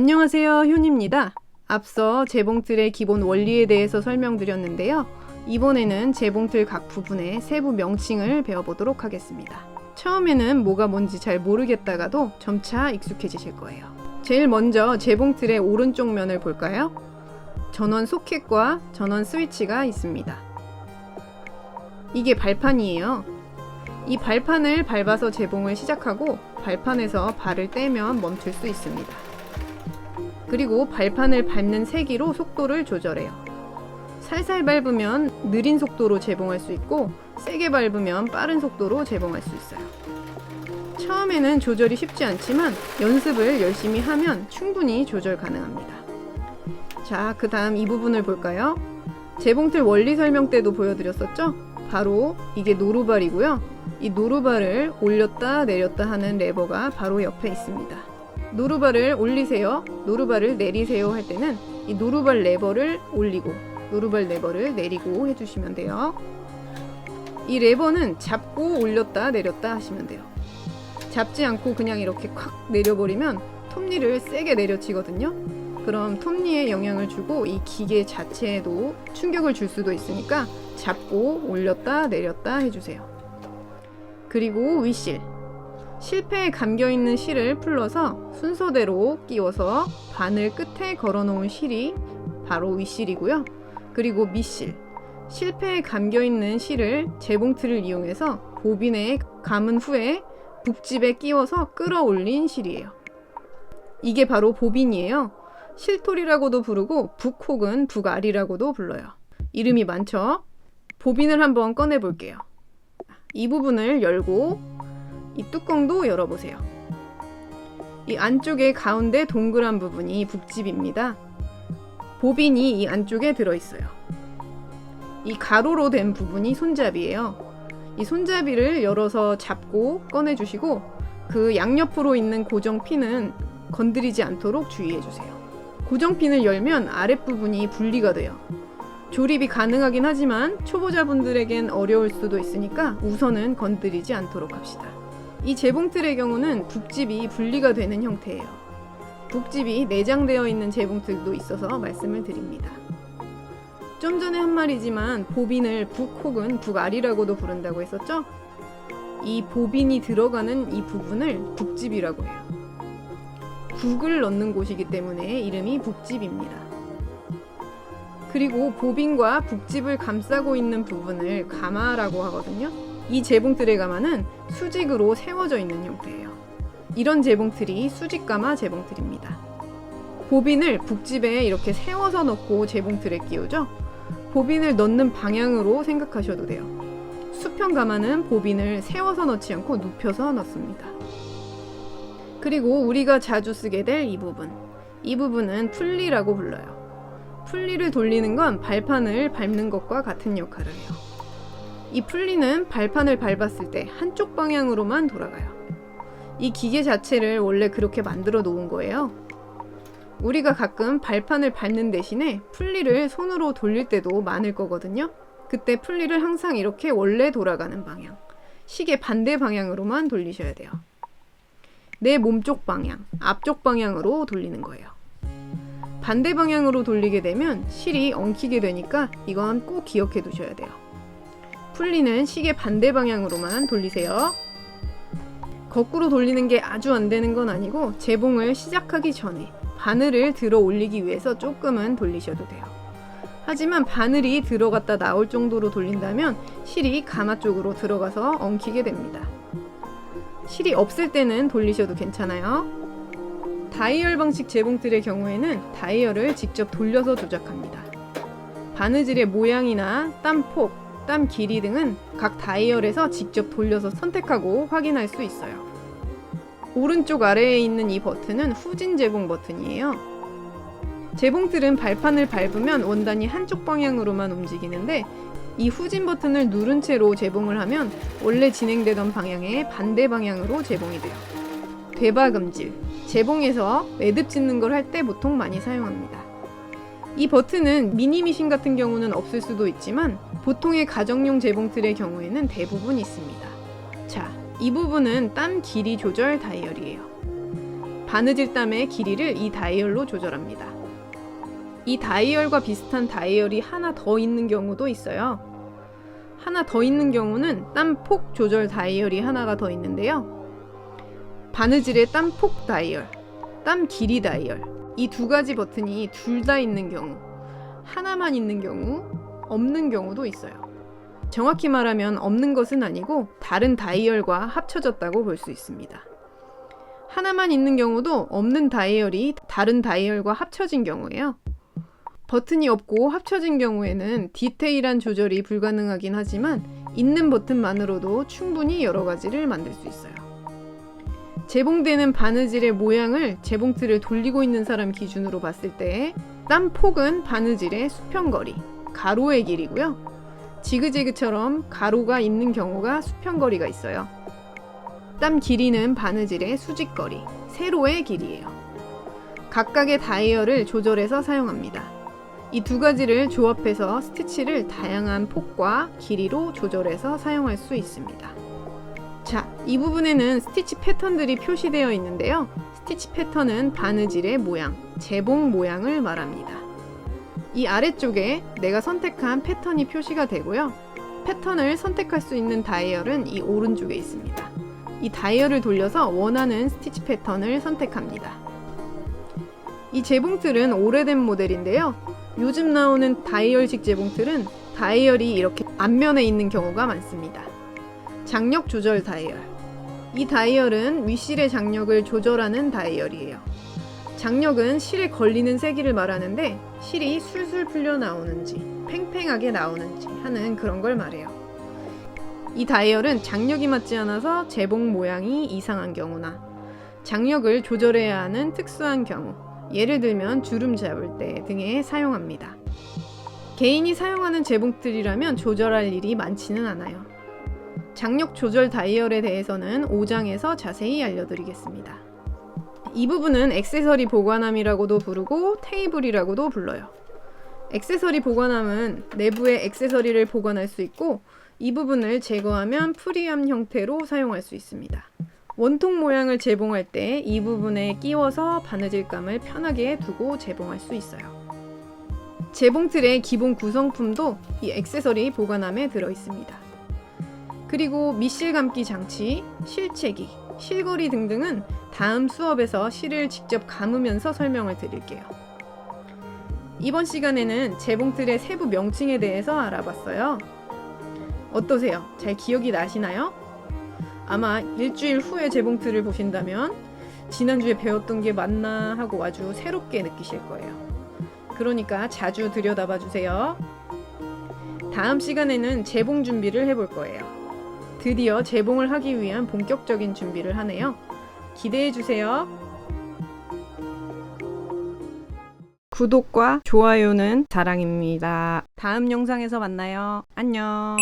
안녕하세요. 효입니다. 앞서 재봉틀의 기본 원리에 대해서 설명드렸는데요. 이번에는 재봉틀 각 부분의 세부 명칭을 배워보도록 하겠습니다. 처음에는 뭐가 뭔지 잘 모르겠다가도 점차 익숙해지실 거예요. 제일 먼저 재봉틀의 오른쪽 면을 볼까요? 전원 소켓과 전원 스위치가 있습니다. 이게 발판이에요. 이 발판을 밟아서 재봉을 시작하고 발판에서 발을 떼면 멈출 수 있습니다. 그리고 발판을 밟는 세기로 속도를 조절해요. 살살 밟으면 느린 속도로 재봉할 수 있고 세게 밟으면 빠른 속도로 재봉할 수 있어요. 처음에는 조절이 쉽지 않지만 연습을 열심히 하면 충분히 조절 가능합니다. 자, 그 다음 이 부분을 볼까요? 재봉틀 원리 설명 때도 보여드렸었죠? 바로 이게 노루발이고요. 이 노루발을 올렸다 내렸다 하는 레버가 바로 옆에 있습니다. 노루발을 올리세요, 노루발을 내리세요 할 때는 이 노루발 레버를 올리고 노루발 레버를 내리고 해주시면 돼요. 이 레버는 잡고 올렸다 내렸다 하시면 돼요. 잡지 않고 그냥 이렇게 콱 내려버리면 톱니를 세게 내려치거든요. 그럼 톱니에 영향을 주고 이 기계 자체에도 충격을 줄 수도 있으니까 잡고 올렸다 내렸다 해주세요. 그리고 위실. 실패에 감겨 있는 실을 풀러서 순서대로 끼워서 바늘 끝에 걸어 놓은 실이 바로 위실이고요. 그리고 밑실. 실패에 감겨 있는 실을 재봉틀을 이용해서 보빈에 감은 후에 북집에 끼워서 끌어올린 실이에요. 이게 바로 보빈이에요. 실토리라고도 부르고 북 혹은 북알이라고도 불러요. 이름이 많죠? 보빈을 한번 꺼내 볼게요. 이 부분을 열고 이 뚜껑도 열어보세요. 이 안쪽에 가운데 동그란 부분이 북집입니다. 보빈이 이 안쪽에 들어있어요. 이 가로로 된 부분이 손잡이에요. 이 손잡이를 열어서 잡고 꺼내주시고 그 양옆으로 있는 고정핀은 건드리지 않도록 주의해주세요. 고정핀을 열면 아랫부분이 분리가 돼요. 조립이 가능하긴 하지만 초보자분들에겐 어려울 수도 있으니까 우선은 건드리지 않도록 합시다. 이 재봉틀의 경우는 북집이 분리가 되는 형태예요. 북집이 내장되어 있는 재봉틀도 있어서 말씀을 드립니다. 좀 전에 한 말이지만 보빈을 북 혹은 북알이라고도 부른다고 했었죠? 이 보빈이 들어가는 이 부분을 북집이라고 해요. 북을 넣는 곳이기 때문에 이름이 북집입니다. 그리고 보빈과 북집을 감싸고 있는 부분을 가마라고 하거든요. 이 재봉틀의 가마는 수직으로 세워져 있는 형태예요. 이런 재봉틀이 수직가마 재봉틀입니다. 보빈을 북집에 이렇게 세워서 넣고 재봉틀에 끼우죠. 보빈을 넣는 방향으로 생각하셔도 돼요. 수평 가마는 보빈을 세워서 넣지 않고 눕혀서 넣습니다. 그리고 우리가 자주 쓰게 될 이 부분. 이 부분은 풀리라고 불러요. 풀리를 돌리는 건 발판을 밟는 것과 같은 역할을 해요. 이 풀리는 발판을 밟았을 때 한쪽 방향으로만 돌아가요. 이 기계 자체를 원래 그렇게 만들어 놓은 거예요. 우리가 가끔 발판을 밟는 대신에 풀리를 손으로 돌릴 때도 많을 거거든요. 그때 풀리를 항상 이렇게 원래 돌아가는 방향, 시계 반대 방향으로만 돌리셔야 돼요. 내 몸쪽 방향, 앞쪽 방향으로 돌리는 거예요. 반대 방향으로 돌리게 되면 실이 엉키게 되니까 이건 꼭 기억해 두셔야 돼요. 풀리는 시계 반대 방향으로만 돌리세요. 거꾸로 돌리는 게 아주 안 되는 건 아니고 재봉을 시작하기 전에 바늘을 들어 올리기 위해서 조금은 돌리셔도 돼요. 하지만 바늘이 들어갔다 나올 정도로 돌린다면 실이 가마 쪽으로 들어가서 엉키게 됩니다. 실이 없을 때는 돌리셔도 괜찮아요. 다이얼 방식 재봉틀의 경우에는 다이얼을 직접 돌려서 조작합니다. 바느질의 모양이나 땀 폭, 땀 길이 등은 각 다이얼에서 직접 돌려서 선택하고 확인할 수 있어요. 오른쪽 아래에 있는 이 버튼은 후진 재봉 버튼이에요. 재봉틀은 발판을 밟으면 원단이 한쪽 방향으로만 움직이는데 이 후진 버튼을 누른 채로 재봉을 하면 원래 진행되던 방향의 반대 방향으로 재봉이 돼요. 되박음질, 재봉에서 매듭 짓는 걸 할 때 보통 많이 사용합니다. 이 버튼은 미니 미신 같은 경우는 없을 수도 있지만 보통의 가정용 재봉틀의 경우에는 대부분 있습니다. 자, 이 부분은 땀 길이 조절 다이얼이에요. 바느질 땀의 길이를 이 다이얼로 조절합니다. 이 다이얼과 비슷한 다이얼이 하나 더 있는 경우도 있어요. 하나 더 있는 경우는 땀 폭 조절 다이얼이 하나가 더 있는데요. 바느질의 땀 폭 다이얼, 땀 길이 다이얼 이 두 가지 버튼이 둘 다 있는 경우, 하나만 있는 경우, 없는 경우도 있어요. 정확히 말하면 없는 것은 아니고 다른 다이얼과 합쳐졌다고 볼 수 있습니다. 하나만 있는 경우도 없는 다이얼이 다른 다이얼과 합쳐진 경우예요. 버튼이 없고 합쳐진 경우에는 디테일한 조절이 불가능하긴 하지만 있는 버튼만으로도 충분히 여러 가지를 만들 수 있어요. 재봉되는 바느질의 모양을 재봉틀을 돌리고 있는 사람 기준으로 봤을 때 땀 폭은 바느질의 수평거리, 가로의 길이고요. 지그재그처럼 가로가 있는 경우가 수평거리가 있어요. 땀 길이는 바느질의 수직거리, 세로의 길이에요. 각각의 다이얼을 조절해서 사용합니다. 이 두 가지를 조합해서 스티치를 다양한 폭과 길이로 조절해서 사용할 수 있습니다. 자, 이 부분에는 스티치 패턴들이 표시되어 있는데요. 스티치 패턴은 바느질의 모양, 재봉 모양을 말합니다. 이 아래쪽에 내가 선택한 패턴이 표시가 되고요. 패턴을 선택할 수 있는 다이얼은 이 오른쪽에 있습니다. 이 다이얼을 돌려서 원하는 스티치 패턴을 선택합니다. 이 재봉틀은 오래된 모델인데요. 요즘 나오는 다이얼식 재봉틀은 다이얼이 이렇게 앞면에 있는 경우가 많습니다. 장력 조절 다이얼. 이 다이얼은 윗실의 장력을 조절하는 다이얼이에요. 장력은 실에 걸리는 세기를 말하는데 실이 술술 풀려 나오는지 팽팽하게 나오는지 하는 그런 걸 말해요. 이 다이얼은 장력이 맞지 않아서 재봉 모양이 이상한 경우나 장력을 조절해야 하는 특수한 경우, 예를 들면 주름 잡을 때 등에 사용합니다. 개인이 사용하는 재봉틀이라면 조절할 일이 많지는 않아요. 장력 조절 다이얼에 대해서는 5장에서 자세히 알려드리겠습니다. 이 부분은 액세서리 보관함이라고도 부르고 테이블이라고도 불러요. 액세서리 보관함은 내부에 액세서리를 보관할 수 있고 이 부분을 제거하면 프리함 형태로 사용할 수 있습니다. 원통 모양을 재봉할 때 이 부분에 끼워서 바느질감을 편하게 두고 재봉할 수 있어요. 재봉틀의 기본 구성품도 이 액세서리 보관함에 들어 있습니다. 그리고 밑실 감기 장치, 실채기, 실거리 등등은 다음 수업에서 실을 직접 감으면서 설명을 드릴게요. 이번 시간에는 재봉틀의 세부 명칭에 대해서 알아봤어요. 어떠세요? 잘 기억이 나시나요? 아마 일주일 후에 재봉틀을 보신다면 지난주에 배웠던 게 맞나 하고 아주 새롭게 느끼실 거예요. 그러니까 자주 들여다봐 주세요. 다음 시간에는 재봉 준비를 해볼 거예요. 드디어 재봉을 하기 위한 본격적인 준비를 하네요. 기대해 주세요. 구독과 좋아요는 사랑입니다. 다음 영상에서 만나요. 안녕.